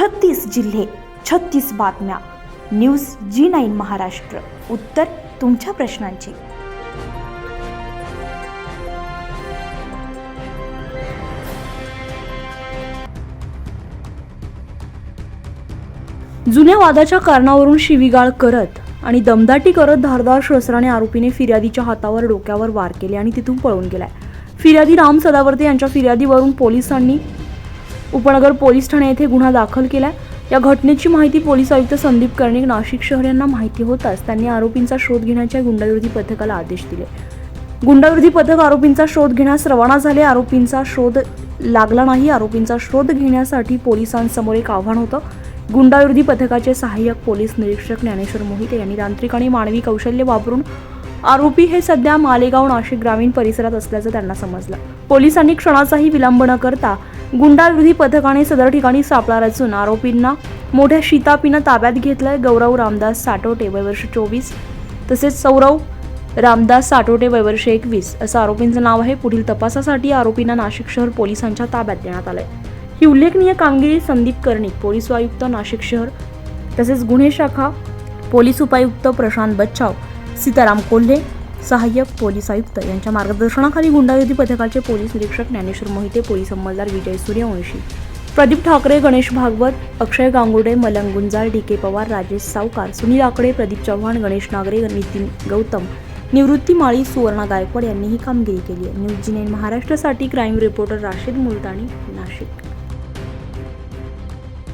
छत्तीस जिल्हे छत्तीस बातम्या. News G nine Maharashtra. उत्तर तुमच्या प्रश्नांची. जुन्या वादाच्या कारणावरून शिवीगाळ करत आणि दमदाटी करत धारदार शस्त्राने आरोपीने फिर्यादीच्या हातावर डोक्यावर वार केले आणि तिथून पळून गेलाय. फिर्यादी राम सदावर्ते यांच्या फिर्यादीवरून पोलिसांनी उपनगर पोलीस ठाणे येथे गुन्हा दाखल केला या घटनेची माहिती पोलीस आयुक्त संदीप कर्णिक नाशिक शहर यांना माहिती होताच त्यांनी आरोपींचा शोध घेण्याच्या गुंडाविरोधी पथकाला आदेश दिले. गुंडाविरोधी पथक आरोपींचा शोध घेण्यास रवाना झाले. आरोपींचा शोध लागला नाही. आरोपींचा शोध घेण्यासाठी पोलिसांसमोर एक आव्हान होतं. गुंडाविरोधी पथकाचे सहाय्यक पोलीस निरीक्षक ज्ञानेश्वर मोहिते यांनी तांत्रिक आणि मानवी कौशल्य वापरून आरोपी हे सध्या मालेगाव नाशिक ग्रामीण परिसरात असल्याचं त्यांना समजलं. पोलिसांनी क्षणाचाही विलंब न करता गुंडाविरोधी पथकाने सदर ठिकाणी सापळा रचून आरोपींना मोठ्या शितापीनं ताब्यात घेतलंय गौरव रामदास साठोटे वयवर्ष चोवीस तसेच सौरव रामदास साठोटे वयवर्ष एकवीस असं आरोपींचं नाव आहे. पुढील तपासासाठी आरोपींना नाशिक शहर पोलिसांच्या ताब्यात देण्यात आलंय. ही उल्लेखनीय कामगिरी संदीप कर्णिक पोलीस आयुक्त नाशिक शहर तसेच गुन्हे शाखा पोलीस उपायुक्त प्रशांत बच्चाव सीताराम कोल्हे सहाय्यक पोलीस आयुक्त यांच्या मार्गदर्शनाखाली गुंडाविरोधी पथकाचे पोलीस निरीक्षक ज्ञानेश्वर मोहिते पोलीस अंमलदार विजय सूर्यवंशी प्रदीप ठाकरे गणेश भागवत अक्षय गांगुडे मलंग गुंजाळ डी के पवार राजेश सावकार सुनील आकडे प्रदीप चव्हाण गणेश नागरे नितीन गौतम निवृत्ती माळी सुवर्णा गायकवाड यांनी ही कामगिरी केली आहे. न्यूज जी महाराष्ट्रासाठी क्राईम रिपोर्टर राशीद मुलतानी नाशिक.